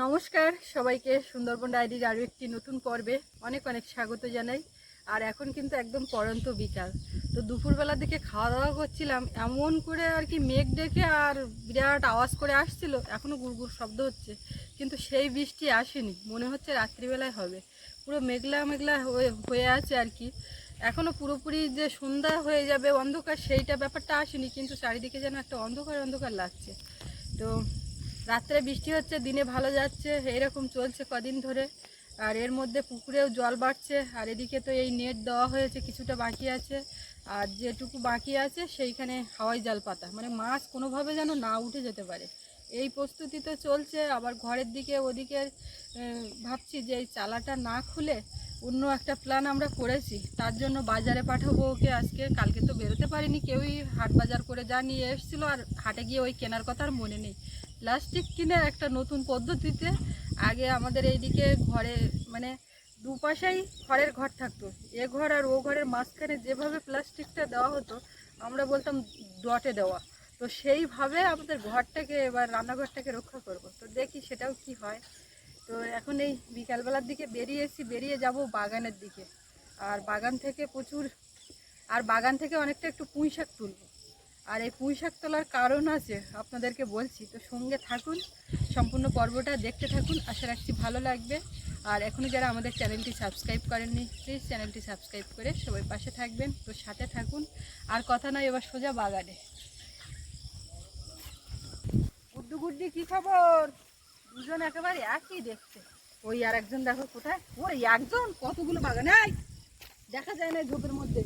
নমস্কার, সবাইকে সুন্দরবন ডায়েরির আরও একটি নতুন পর্বে অনেক অনেক স্বাগত জানাই। আর এখন কিন্তু একদম পরন্ত বিকাল। তো দুপুরবেলার দিকে খাওয়া দাওয়া করছিলাম, এমন করে আর কি মেঘ ডেকে আর বিরাট আওয়াজ করে আসছিল এখনও গুড়গুড় শব্দ হচ্ছে। কিন্তু সেই বৃষ্টি আসেনি, মনে হচ্ছে রাত্রিবেলায় হবে। পুরো মেঘলা মেঘলা হয়ে হয়ে আছে আর কি। এখনও পুরোপুরি যে সন্ধ্যা হয়ে যাবে, অন্ধকার, সেইটা ব্যাপারটা আসেনি, কিন্তু চারিদিকে যেন একটা অন্ধকার অন্ধকার লাগছে। তো রাত্রে বৃষ্টি হচ্ছে, দিনে ভালো যাচ্ছে, এরকম চলছে কদিন ধরে। আর এর মধ্যে পুকুরেও জল বাড়ছে, আর এদিকে তো এই নেট দেওয়া হয়েছে, কিছুটা বাকি আছে। আর যেটুকু বাকি আছে, সেইখানে হাওয়াই জাল পাতা মানে মাছ কোনোভাবে যেন না উঠে যেতে পারে। এই প্রস্তুতি তো চলছে, আবার ঘরের দিকে ওদিকে ভাবছি যে এই চালাটা না খুলে অন্য একটা প্ল্যান আমরা করেছি। তার জন্য বাজারে পাঠাবো ওকে আজকে, কালকে তো বেরোতে পারিনি, কেউই হাট বাজার করে যা নিয়ে এসেছিল আর হাটে গিয়ে ওই কেনার কথা আর মনে নেই। প্লাস্টিক কিনে একটা নতুন পদ্ধতিতে আগে আমাদের এইদিকে ঘরে মানে দুপাশেই খড়ের ঘর থাকতো। এ ঘর আর ও ঘরের মাঝখানে যেভাবে প্লাস্টিকটা দেওয়া হতো, আমরা বলতাম ডটে দেওয়া। তো সেইভাবে আমাদের ঘরটাকে এবার রান্নাঘরটাকে রক্ষা করব। তো দেখি সেটাও কি হয়। তো এখন এই বিকালবেলার দিকে বেরিয়েছি বেরিয়ে যাব বাগানের দিকে। আর বাগান থেকে প্রচুর, আর বাগান থেকে অনেকটা একটু পুঁই শাক তুলবো। আর এই পুঁই শাক তোলার কারণ আছে আপনাদেরকে বলছি। তো সঙ্গে থাকুন, সম্পূর্ণ পর্বটা দেখতে থাকুন। আশা রাখছি ভালো লাগবে। আর এখনও যারা আমাদের চ্যানেলটি সাবস্ক্রাইব করেননি প্লিজ চ্যানেলটি সাবস্ক্রাইব করে সবাই পাশে থাকবেন। তো সাথে থাকুন। আর কথা নয় এবার সোজা বাগানে। গুড্ডু গুড্ডি কি খবর? দুজন একেবারে একই দেখতে। ওই আর একজন দেখো কোথায়? ওই একজন কতগুলো বাগানে? দেখা যায় না ঝোপের মধ্যে।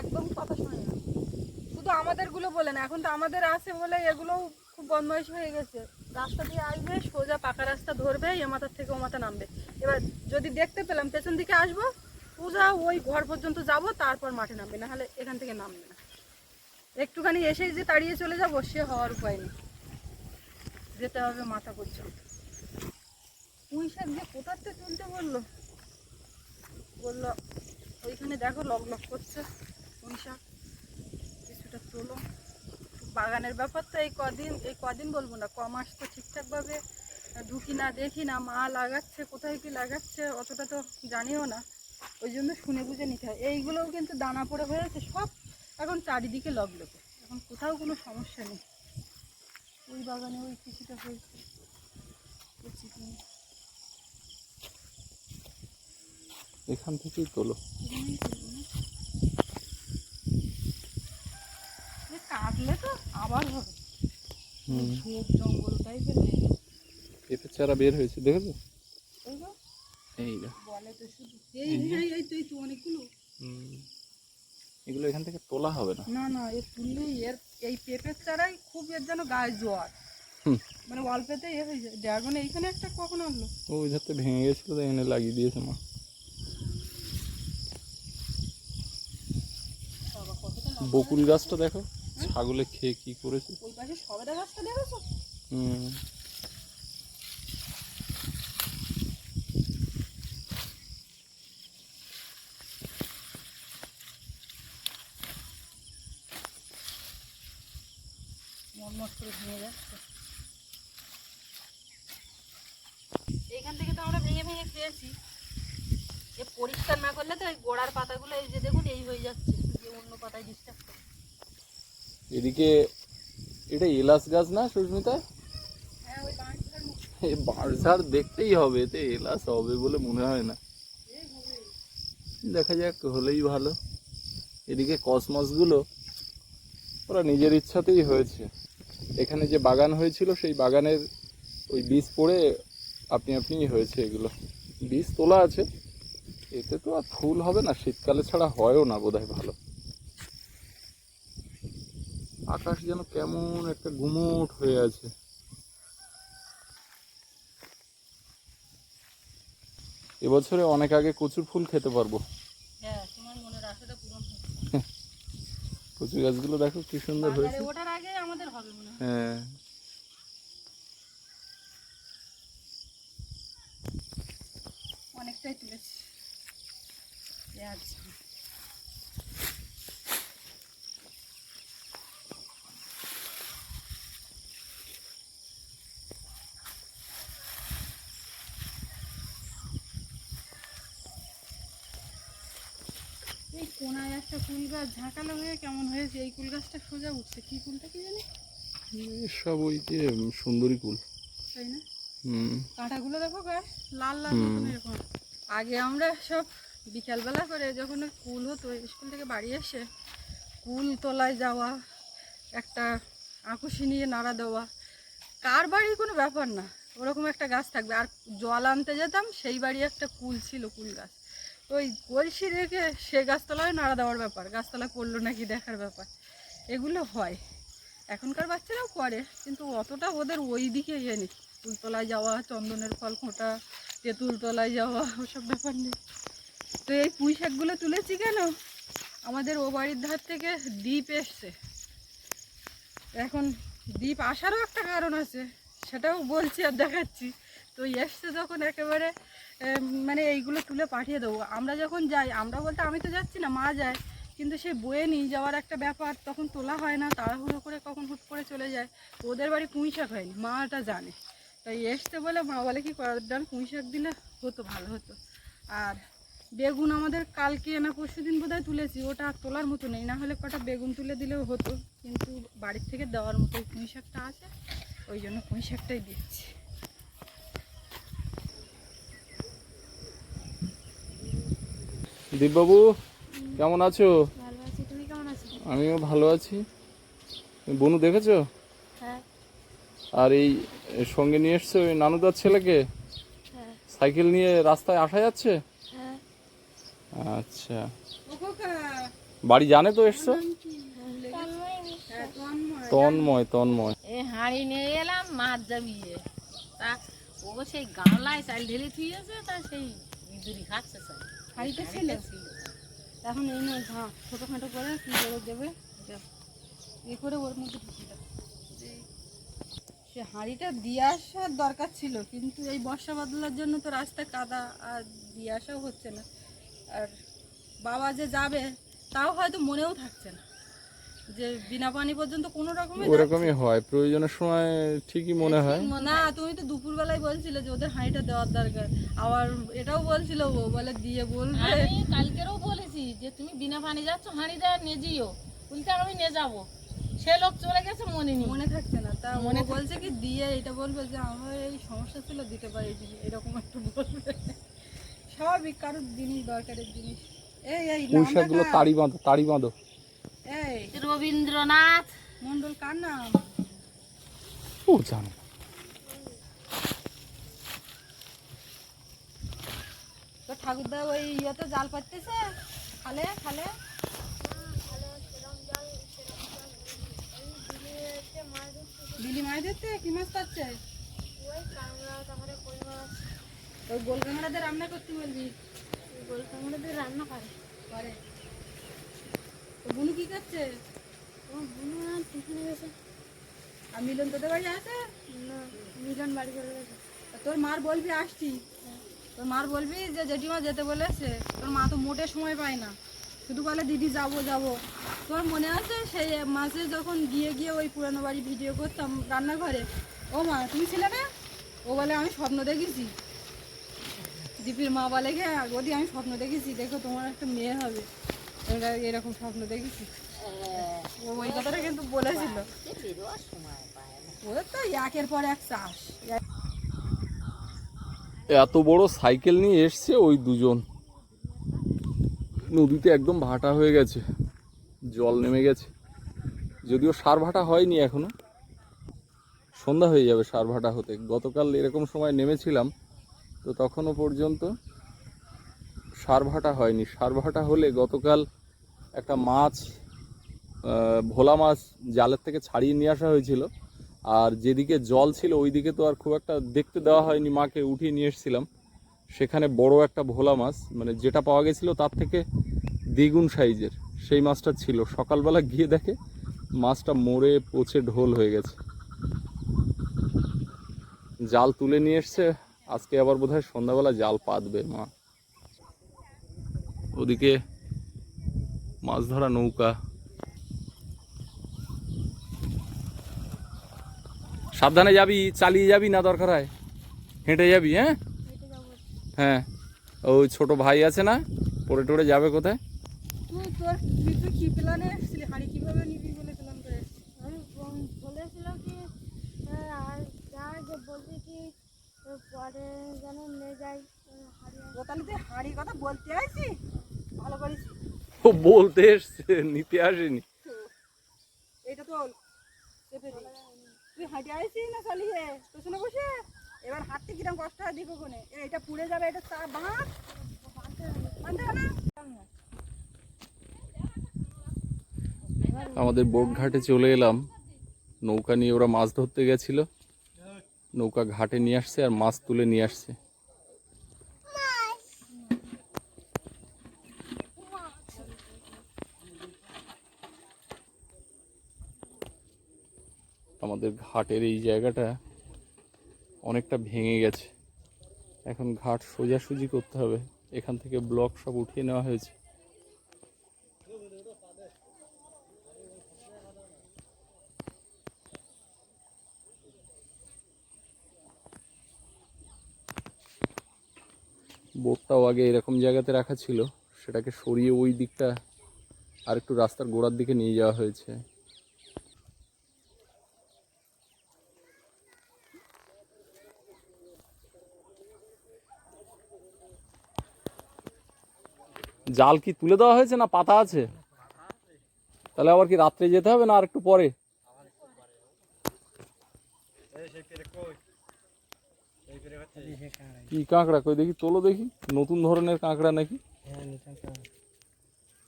একদম কথা শোনে না। শুধু আমাদেরগুলো বলে না, এখন তো আমাদের আছে বলে এগুলোও খুব বদমাইশ হয়ে গেছে। রাস্তা দিয়ে আসবে, সোজা পাকা রাস্তা ধরবে এ মাথার থেকে ও মাথা নামবে। এবার যদি দেখতে পেলাম, পেছন দিকে আসব, সোজা ওই ঘর পর্যন্ত যাব, তারপর মাঠে নামবে না হলে এখান থেকে নামবে একটুখানি এসেই যে তাড়িয়ে চলে যাব, সে হওয়ার উপায় নেই। যেতে হবে মাথা পর্যন্ত। পুঁই শাক যে কোথাতে তুলতে বলল বলল, ওইখানে দেখো লক লক করছে পুঁই শাক কিছুটা তোলো। বাগানের ব্যাপার তো এই কদিন এই কদিন বলব না ক মাস তো ঠিকঠাকভাবে। ঢুকি না, দেখি না, মা লাগাচ্ছে, কোথায় কি লাগাচ্ছে, অতটা তো জানিও না। ওই জন্য শুনে বুঝে নিতে হয়। এইগুলোও কিন্তু দানা পড়ে হয়েছে, সব এখন চারিদিকে লগলোকে এখন কোথাও কোনো সমস্যা নেই। ওই বাগানে ওই কিছুটা হয়েছে। এখান থেকেই তোলো। কাটলে তো আবার হবে। হুম। ঝোপ জঙ্গল টাইপের পেঁপে চারা বের হয়েছে দেখেছ? এই বলে তো শুধু। এই এই তো অনেকগুলো। হুম। এগুলো এখান থেকে তোলা হবে না। না না এ তুললেই এর এই পেঁপের চারাই খুব এর যেন গায়ে জোয়ার। মানে অল্পেতে এ হয়ে যায়। ড্রাগন এইখানে একটা কখন আসলো ওই ধারতে ভেঙে গেছিল তো এনে লাগিয়ে দিয়েছে মা। বকুল গাছটা দেখো ছাগলে খেয়ে কি করেছে। ওই পাশে সবেদা গাছটা দেখেছ? হুম। মনমট করে ভেঙে যাচ্ছে। এইখান থেকে তো আমরা ভেঙে ভেঙে খেয়েছি। এ পরিষ্কার না করলে তো এই গোড়ার পাতাগুলো এই যে দেখুন এই হয়ে যাচ্ছে। যে অন্য পাতায় ডিস্টার্ব করে। এদিকে এটা এলাচ গাছ না সুস্মিতা হ্যাঁ ওই বাঁশঝাড় দেখতেই হবে এতে এলাচ হবে বলে মনে হয় না। দেখা যাক হলেই ভালো। এদিকে কসমসগুলো ওরা নিজের ইচ্ছাতেই হয়েছে। এখানে যে বাগান হয়েছিল, সেই বাগানের ওই বীজ পড়ে আপনি আপনি হয়েছে এগুলো। বীজ তোলা আছে। এতে তো আর ফুল হবে না, শীতকালে ছাড়া হয়ও না বোধহয় ভালো। আকাশ যেন কেমন একটা গুমোট হয়ে আছে। এবছরে অনেক আগে কচুর ফুল খেতে পারব হ্যাঁ তোমার মনের আশাটা পূরণ হবে কচু গাছগুলো দেখো কি সুন্দর হয়েছে। ওঠার আগে আমাদের হবে মনে হয়। হ্যাঁ। অনেকটাই তুলেছি। পেঁয়াজ। একটা কুল গাছ ঝাঁকালো হয়ে কেমন হয়েছে? এই কুল গাছটা সোজা উঠছে। কি কুলটা কি জানি? সব ওই যে সুন্দরী কুল। তাই না? কাঁটাগুলো দেখো গায়ে লাল লাল এরকম। আগে আমরা সব বিকালবেলা করে যখন কুল হতো স্কুল থেকে বাড়ি এসে কুল তলায় যাওয়া একটা আকুশি নিয়ে নাড়া দেওয়া কার বাড়ি কোনো ব্যাপার না। ওরকম একটা গাছ থাকবে। আর জল আনতে যেতাম সেই বাড়ি একটা কুল ছিল কুল গাছ। ওই কলসি রেখে সে গাছতলায় নাড়া দেওয়ার ব্যাপার, গাছতলা করল নাকি দেখার ব্যাপার। এগুলো হয়। এখনকার বাচ্চারাও করে, কিন্তু অতটা ওদের ওই দিকে ইয়ে নেই। ফুলতলায় যাওয়া, চন্দনের ফল খোঁটা তেঁতুল তলায় যাওয়া, ওসব ব্যাপার নেই। তো এই পুঁই শাকগুলো তুলেছি কেন? আমাদের ও বাড়ির ধার থেকে দ্বীপ এসছে। এখন দ্বীপ আসারও একটা কারণ আছে, সেটাও বলছি আর দেখাচ্ছি। তো এসছে যখন একেবারে মানে এইগুলো তুলে পাঠিয়ে দেবো। আমরা যখন যাই, আমরা বলতে আমি তো যাচ্ছি না, মা যায়। কিন্তু সে বয়ে নিয়ে যাওয়ার একটা ব্যাপার, তখন তোলা হয় না, তাড়াহুড়ো করে কখন হুট করে চলে যায়। ওদের বাড়ি পুঁই শাক হয়নি, মাটা জানে। তাই এসতে বলে, মা বলে কি, করার ডাল পুঁই শাক দিলে হতো, ভালো হতো। আর বেগুন আমাদের কালকে না পরশু দিন বোধহয় তুলেছি, ওটা আর তোলার মতো নেই। না হলে কটা বেগুন তুলে দিলেও হতো, কিন্তু বাড়ির থেকে দেওয়ার মতো পুঁই শাকটা আছে, ওই জন্য পুঁই শাকটাই দিচ্ছি। দীপবাবু কেমন আছো? ভালো আছি তুমি আমিও ভালো আছি। বনু দেখেছ? হ্যাঁ। আর এই সঙ্গে নিয়ে এসছো ওই নানুদার ছেলেকে? হ্যাঁ। সাইকেল নিয়ে রাস্তায় আসা যাচ্ছে? হ্যাঁ। আচ্ছা। বাড়ি জানে তো এসছো? হ্যাঁ তন্ময় তন্ময়। এ হাঁড়ি নিয়ে এলাম মাছ যাবিয়ে তা ও সেই গামলায় চাল ঢেলে থুয়েছে তা সেই ইঁদুরি খাচ্ছে স্যার হাঁড়িটা ছিল এখন এই নয় ঘা ছোটোখাটো করে কী করে দেবে। এ করে ওর মধ্যে। সে হাঁড়িটা দিয়ে আসার দরকার ছিল, কিন্তু এই বর্ষা বাদলার জন্য তো রাস্তা কাদা, আর দিয়ে আসাও হচ্ছে না আর বাবা যে যাবে, তাও হয়তো মনেও থাকছে না যে বিনা পানি পর্যন্ত কোনো রকমের ওরকমই হয়। প্রয়োজনের সময় ঠিকই মনে হয়। না তুমি তো দুপুরবেলায় বলছিলে যে ওদের হাঁড়িটা দেওয়ার দরকার। আবার এটাও বলছিল ও বলে দিয়ে বলবে। আমি কালকেরও বলেছি যে তুমি বিনা পানি যাচ্ছ হাঁড়িটা নিয়ে যেও। উল্টে আমি নিয়ে যাব। সে লোক চলে গেছে মনে নেই। মনে থাকছে না। তা মনে বলছে কি দিয়ে এটা বলবে যে আমার এই সমস্যা ছিল দিতে পারি এরকম একটু বলবে। স্বাভাবিক কারোর জিনিস দরকারের জিনিস। এই এই পুঁই শাকগুলো তাড়ি বাঁধো তাড়ি বাঁধো। রবীন্দ্রনাথ। মন্ডল কার নাম? ও জানো। তো ঠাকুরদা ওই ইয়েতে জাল পাততেছে খালে খালে? বিলি মাছ ধরতে কি মাছ পাচ্ছে ওই গোল কাঁকড়াতে রান্না করতে বলবি। গোল কাঁকড়াতে রান্না করে। করে। বুনু কি করছে? বুনু টিফিনে গেছে। আর মিলন তোদের বাড়ি আছে? না। মিলন বাড়ি চলে গেছে। তোর মার বলবি আসছি। তোর মার বলবি যে জেঠিমা যেতে বলেছে। তোর মা তো মোটে সময় পায় না। শুধু বলে দিদি যাব যাব। তোর মনে আছে সেই মাসে যখন গিয়ে গিয়ে ওই পুরানো বাড়ি ভিডিও করতাম রান্নাঘরে? ও মা তুমি ছিলে না? ও বলে আমি স্বপ্ন দেখেছি। দীপির মা বলে গে ওদি আমি স্বপ্ন দেখেছি। দেখো তোমার একটা মেয়ে হবে। এরকম স্বপ্ন দেখেছি? ওই কথাটা কিন্তু বলেছিল। ওদের তো একের পর এক চাষ। এত বড় সাইকেল নিয়ে এসছে ওই দুজন। নদীতে একদম ভাটা হয়ে গেছে। জল নেমে গেছে। যদিও সার ভাটা হয়নি এখনও। সন্ধ্যা হয়ে যাবে সার ভাটা হতে। গতকাল এরকম সময় নেমেছিলাম, তো তখনও পর্যন্ত সার ভাটা হয়নি। সার ভাটা হলে গতকাল একটা মাছ ভোলা মাছ জালের থেকে ছাড়িয়ে নিয়ে আসা হয়েছিল। আর যেদিকে জল ছিল ওইদিকে তো আর খুব একটা দেখতে দেওয়া হয়নি, মাকে উঠিয়ে নিয়ে এসেছিলাম। সেখানে বড় একটা ভোলা মাছ মানে যেটা পাওয়া গেছিল তার থেকে দ্বিগুণ সাইজের, সেই মাছটা ছিল। সকালবেলা গিয়ে দেখে মাছটা মরে পচে ঢোল হয়ে গেছে। জাল তুলে নিয়ে এসছে। আজকে আবার বোধহয় সন্ধ্যাবেলা জাল পাতবে মা। ওদিকে মাছ ধরা নৌকা। সাবধানে যাবি চালিয়ে যাবি না দরকার হয়। হেঁটে যাবি হ্যাঁ? হ্যাঁ। ওই ছোট ভাই আছে না পড়ে টড়ে যাবে কোথায়? তুই তোর তুই তুই কি প্ল্যানে এসেছিলি? হাঁড়ি কীভাবে নিবি বলে প্ল্যান করে এসেছিলি? আমি বল- বলেছিল কি আহ, আর যা যে বলছি কি আহ, পরে যেন যাই আহ, হারিয়ে ও তাহলে তুই হাঁড়ির কথা বলতে করিস ও বলতে এসছে নিতে আসেনি। এইটা তো তুই হাঁটে আইছিস না চালিয়ে পেছনে বসে? এবার হাঁটতে কিরম কষ্ট হয় দেখো কোনে এটা পুড়ে যাবে এটা চা বাঁধ বাঁধতে না? আমাদের বোট ঘাটে চলে এলাম। নৌকা নিয়ে ওরা মাছ ধরতে গেছিল। নৌকা ঘাটে নিয়ে আসছে আর মাছ তুলে নিয়ে আসছে। আমাদের ঘাটের এই জায়গাটা অনেকটা ভেঙে গেছে। এখন ঘাট সোজাসুজি করতে হবে। এখান থেকে ব্লক সব উঠিয়ে নেওয়া হয়েছে। বোটটাও আগে এরকম জায়গাতে রাখা ছিল। সেটাকে সরিয়ে ওই দিকটা আর একটু রাস্তার গোড়ার দিকে নিয়ে যাওয়া হয়েছে। জাল কি তুলে দেওয়া হয়েছে না পাতা আছে? তাহলে আবার কি রাত্রে যেতে হবে না আর একটু পরে? কি কাঁকড়া? কই দেখি, তোলো দেখি। নতুন ধরনের কাঁকড়া নাকি?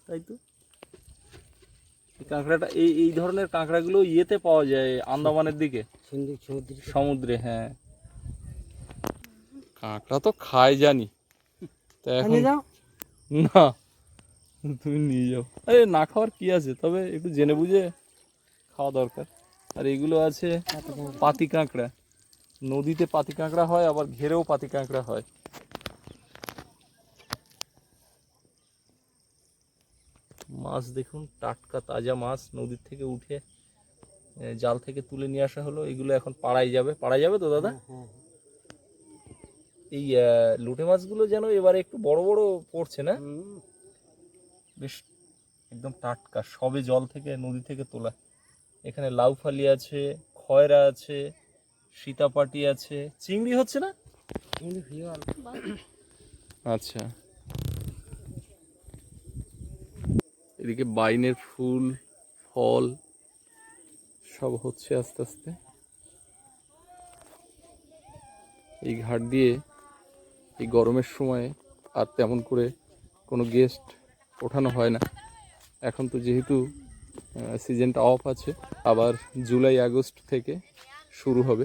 তাই তো। কাঁকড়াটা, এই এই ধরনের কাঁকড়াগুলো ইয়েতে পাওয়া যায়, আন্দামানের দিকে। সমুদ্রে হ্যাঁ। কাঁকড়া তো খায় জানি। তা এখন না। তুমি নিয়ে যাও। আরে, না খাওয়ার কি আছে? তবে একটু জেনে বুঝে খাওয়া দরকার। আর এগুলো আছে পাতি কাঁকড়া। নদীতে পাতি কাঁকড়া হয়, আবার ঘেরেও পাতি কাঁকড়া হয়। মাছ দেখুন, টাটকা তাজা মাছ। নদীর থেকে উঠে জাল থেকে তুলে নিয়ে আসা হলো। এগুলো এখন পাড়ায় যাবে। পাড়ায় যাবে তো, দাদা? এই লুটে মাছগুলো যেন এবারে একটু বড় বড় পড়ছে না? বেশ একদম টাটকা সবে জল থেকে নদী থেকে তোলা। এখানে লাউ ফালি আছে খয়রা আছে সীতাপাটি আছে চিংড়ি হচ্ছে না? আচ্ছা। এদিকে বাইনের ফুল ফল সব হচ্ছে আস্তে আস্তে। এই ঘাট দিয়ে এই গরমের সময় আর তেমন করে কোনো গেস্ট ওঠানো হয় না। এখন তো যেহেতু সিজনটা অফ আছে, আবার জুলাই, আগস্ট থেকে শুরু হবে।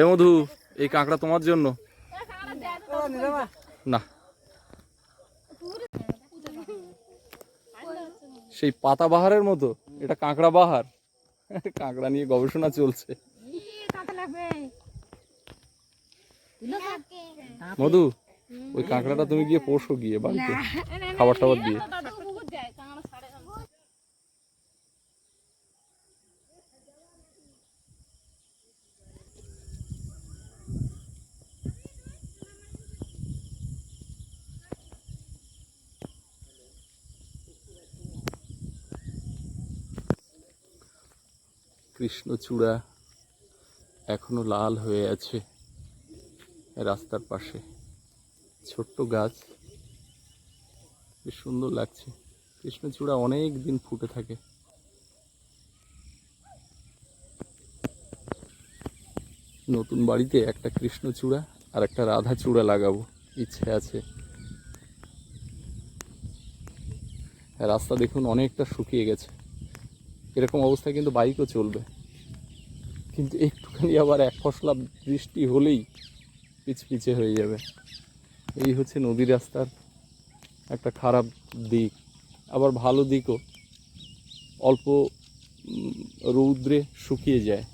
এ মধু, এই কাঁকড়া তোমার জন্য? না। সেই পাতা বাহারের মতো, এটা কাঁকড়া বাহার। কাঁকড়া নিয়ে গবেষণা চলছে। মধু, ওই কাঁকড়াটা তুমি গিয়ে পোষো গিয়ে বাড়িতে খাবার টাবার দিয়ে। কৃষ্ণচূড়া এখনও লাল হয়ে আছে রাস্তার পাশে। ছোট্ট গাছ। বেশ সুন্দর লাগছে। কৃষ্ণচূড়া অনেক দিন ফুটে থাকে। নতুন বাড়িতে একটা কৃষ্ণচূড়া আর একটা রাধা চূড়া লাগাবো। ইচ্ছে আছে। রাস্তা দেখুন অনেকটা শুকিয়ে গেছে। এরকম অবস্থায় কিন্তু বাইকও চলবে। কিন্তু একটুখানি আবার এক ফসলা বৃষ্টি হলেই পিচপিচে হয়ে যাবে। এই হচ্ছে নদী রাস্তার একটা খারাপ দিক। আবার ভালো দিকও। অল্প রৌদ্রে শুকিয়ে যায়।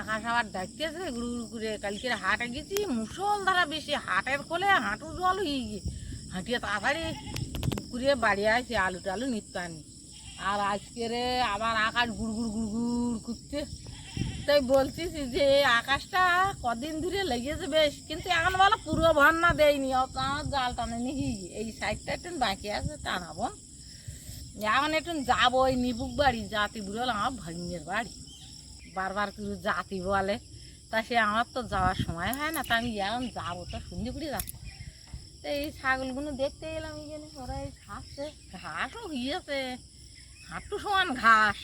আকাশ আবার ডাকতেছে গুড়ু গুড়ু করে কালকে হাটে গেছি মুসল ধারা বেশি, হাটের কোলে হাঁটু জল হয়ে গিয়ে হাঁটিয়ে তাড়াতাড়ি পুকুরে বাড়ি আসি, আলু টালু নিত্য আনি আর আজকে রে আবার আকাশ গুড় গুড় গুড় গুড় করতে তাই বলছিস যে আকাশটা কদিন ধরে লেগেছে বেশ, কিন্তু এখন বলো পুরো ভন্না দেয়নি, অত আমার জাল টানেনি হি এই সাইডটা একটু বাকি আছে, টানাবো। এখন একটু যাব ওই নিবুক বাড়ি, জাতি বুড়ো আমার ভাগ্নের বাড়ি। বারবার করে জাতি বলে, তা সে আমার তো যাওয়ার সময় হয় না, তা আমি এখন যাব, তো সুন্দর করে যাব। তো এই ছাগলগুলো দেখতে এলাম এখানে, ওরা এই খাচ্ছে, ঘাসও হইয়েছে হাঁটু সমান ঘাস।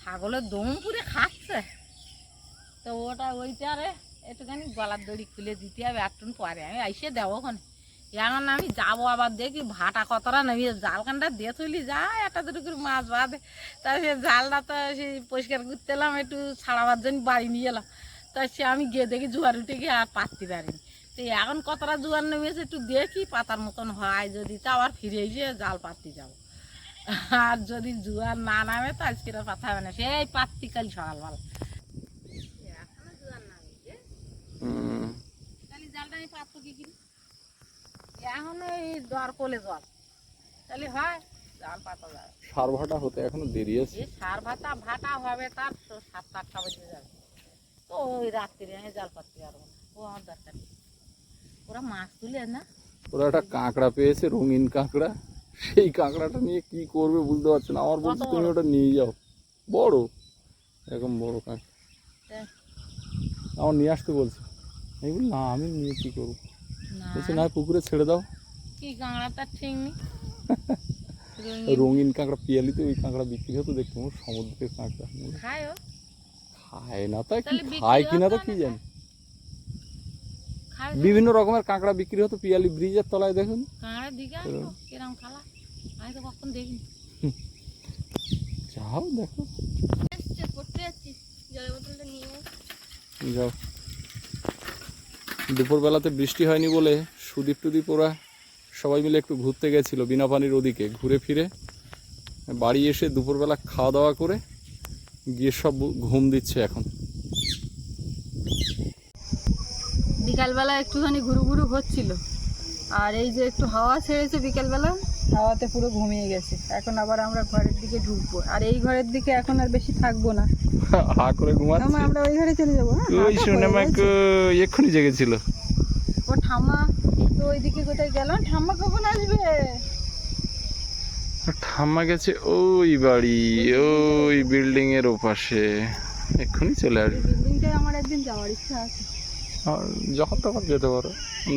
ছাগলের দম পুরে খাচ্ছে। তো ওটা ওইটারে একটুখানি গলার দড়ি খুলে দিতে হবে একটু পরে। আমি আইসে দেবো ওখানে এখন আমি যাব আবার দেখি, ভাটা কতটা নেবি জাল কানটা দিয়ে তুলি যায়, একটা দুটো করে মাছ বাঁধে। তা সে জালটা তো সেই পরিষ্কার করতে এলাম, একটু ছাড়াবার জন্য বাড়ি নিয়ে এলাম। তা সে আমি গিয়ে দেখি জোয়ার উঠে গিয়ে আর পাততে পারিনি। তো এখন কতটা জোয়ার নেমেছে একটু দেখি, পাতার মতন হয় যদি, তা আবার ফিরে এসে জাল পাততে যাব। আর যদি জোয়ার না নামে, তো আজকে আর পাতা হবে না। সেই পাততি কাল সকালবেলা এখনও জোয়ার নামে হুম তাহলে জালটা আমি পাতবো কি কিনে এখন এই দর কোলে জল। তাহলে হয় জাল পাতা যাবে সার ভাটা হতে এখনও দেরি আছে। সার ভাতা ভাটা হবে তার স- সাতটা আটটা বেজে যাবে। তো ওই রাত্রিরে আমি জাল পাততে পারব না। ও আমার দরকার নেই। ওরা মাছ তুলে না? ওরা একটা কাঁকড়া পেয়েছে রঙিন কাঁকড়া। সেই কাঁকড়াটা নিয়ে কি করবে বুঝতে পারছ না। আমার বলছে তুমি ওটা নিয়ে যাও। বড়? এরকম বড় কাঁকড়া। তা আমার নিয়ে আসতে বলছে। আমি বলি না আমি নিয়ে কি করব? বলছে না পুকুরে ছেড়ে দাও। কি কাঁকড়াটা ঠিক নেই। রঙিন কাঁকড়া পিয়ালিতে ওই কাঁকড়া বিক্রি হতো দেখতে সমুদ্রের কাঁকড়া। খায় না তা কি খায় কিনা তা কি জানি। বিভিন্ন রকমের কাঁকড়া বিক্রি হতো পিয়ালি ব্রিজের তলায় দেখুন। তো যাও দেখো। যাও। দুপুরবেলাতে বৃষ্টি হয়নি বলে সুদীপ টুদীপ ওরা সবাই মিলে একটু ঘুরতে গেছিল বিনা পানির ওদিকে, ঘুরে ফিরে বাড়ি এসে দুপুরবেলা খাওয়া দাওয়া করে গিয়ে সব ঘুম দিচ্ছে এখন। বিকালবেলা একটুখানি ঘুরু ঘুরু হচ্ছিল। আর এই যে একটু হাওয়া ছেড়েছে বিকালবেলা হাওয়াতে পুরো ঘুমিয়ে গেছে। এখন আবার আমরা ঘরের দিকে ঢুকবো। আর এই ঘরের দিকে এখন আর বেশি থাকব না। হা করে ঘুমাচ্ছে। আমরা ওই ঘরে চলে যাব হ্যাঁ? ওই শুনে মাকে। এক্ষুনি জেগেছিল। ও ঠাম্মা তো ওইদিকে কোথায় গেলাম ঠাম্মা কখন আসবে? ঠাম্মা গেছে ওই বাড়ি ওই বিল্ডিং এর ওপাশে। এক্ষুনি চলে আসবে। বিল্ডিংটায় আমার একদিন যাওয়ার ইচ্ছা আছে। আর যখন তখন যেতে পারো।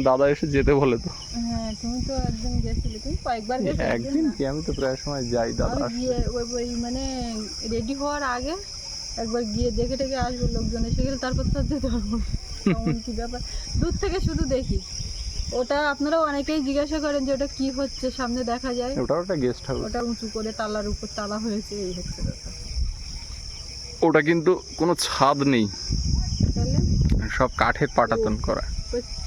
দাদা এসে যেতে বলে তো। হ্যাঁ তুমি তো একদিন গেছিলে তুমি কয়েকবার গেছো একদিন কি আমি তো প্রায় সময় যাই দাদা গিয়ে ওই ওই মানে রেডি হওয়ার আগে একবার গিয়ে দেখে টেকে আসব লোকজন এসে গেলে তারপর তো যেতে পারব। কি ব্যাপার? দূর থেকে শুধু দেখি। ওটা আপনারা অনেকেই জিজ্ঞাসা করেন যে ওটা কি হচ্ছে সামনে দেখা যায়। ওটা ওটা গেস্ট হাউস ওটা উঁচু করে তালার উপর তালা হয়েছে এই হচ্ছে ওটা কিন্তু কোনো ছাদ নেই। তাহলে? সব কাঠের পাটাতন করা।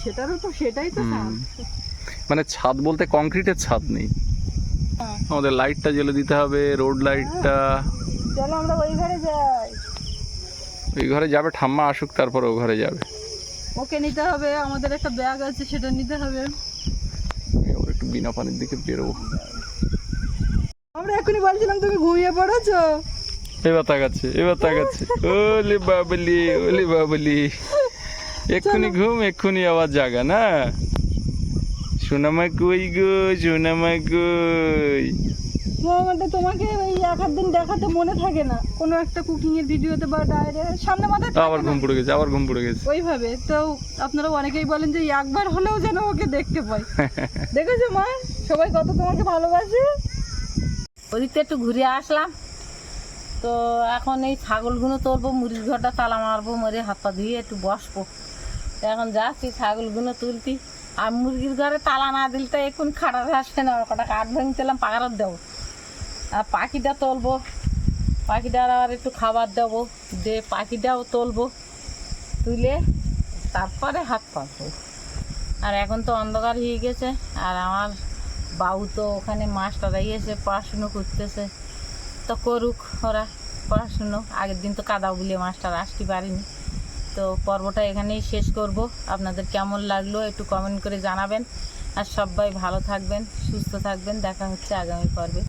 সেটারও তো সেটাই তো মানে ছাদ বলতে কংক্রিটের ছাদ নেই। হ্যাঁ। আমাদের লাইটটা জ্বেলে দিতে হবে রোড লাইটটা। চলো আমরা ওই ঘরে যাই। ওই ঘরে যাবে ঠাম্মা আসুক তারপর ও ঘরে যাবে। ওকে নিতে হবে আমাদের একটা ব্যাগ আছে সেটা নিতে হবে। এবার একটু বিনা পানির দিকে বেরোবো। আমরা এখনই বলছিলাম তুমি ঘুমিয়ে পড়েছো? এবার তাকাচ্ছে এবার তাকাচ্ছে। ওলে বাবলি ওলে বাবলি। এক্ষুনি ঘুম এক্ষুনি আবার জাগা না? সোনামা কই গো সোনামা কই? মোহাম্মদটা তোমাকে ওই এক দিন দেখাতে মনে থাকে না। কোনো একটা কুকিং এর ভিডিওতে বা ডায়েরি সামনে মাথায় থাকে আবার। ঘুম পড়ে গেছে আবার ঘুম পড়ে গেছে। ওইভাবে। তো আপনারা অনেকেই বলেন যে একবার হলেও যেন ওকে দেখতে পাই। দেখেছ মা? সবাই কত তোমাকে ভালোবাসে? ওদিকটা একটু ঘুরে আসলাম। তো এখন এই ছাগলগুলো তুলবো মুড়ির ঘরটা তালা মারবো মরে হাত পা ধুয়ে একটু বসবো। এখন যাচ্ছি, ছাগলগুলো তুলতি আর মুরগির ঘরে তালা না দিলে তো এখন খাটাতে আসবে না কটা কাঠ ভেঙেছিলাম, পাকারত দেবো। আর পাখিটা তুলবো, পাখিটার আর একটু খাবার দেবো দিয়ে পাখিটাও তুলবো। তুলে তারপরে হাত পাতবো আর এখন তো অন্ধকার হয়ে গেছে, আর আমার বাবু তো ওখানে মাস্টার এসে পড়াশুনো করতেছে। তো করুক ওরা, পড়াশুনো। আগের দিন তো কাদা বলে মাস্টার আসতে পারিনি। তো পর্বটা এখানেই শেষ করব। আপনাদের কেমন লাগল একটু কমেন্ট করে জানাবেন। আর সবাই ভালো থাকবেন, সুস্থ থাকবেন। দেখা হচ্ছে আগামী পর্বে।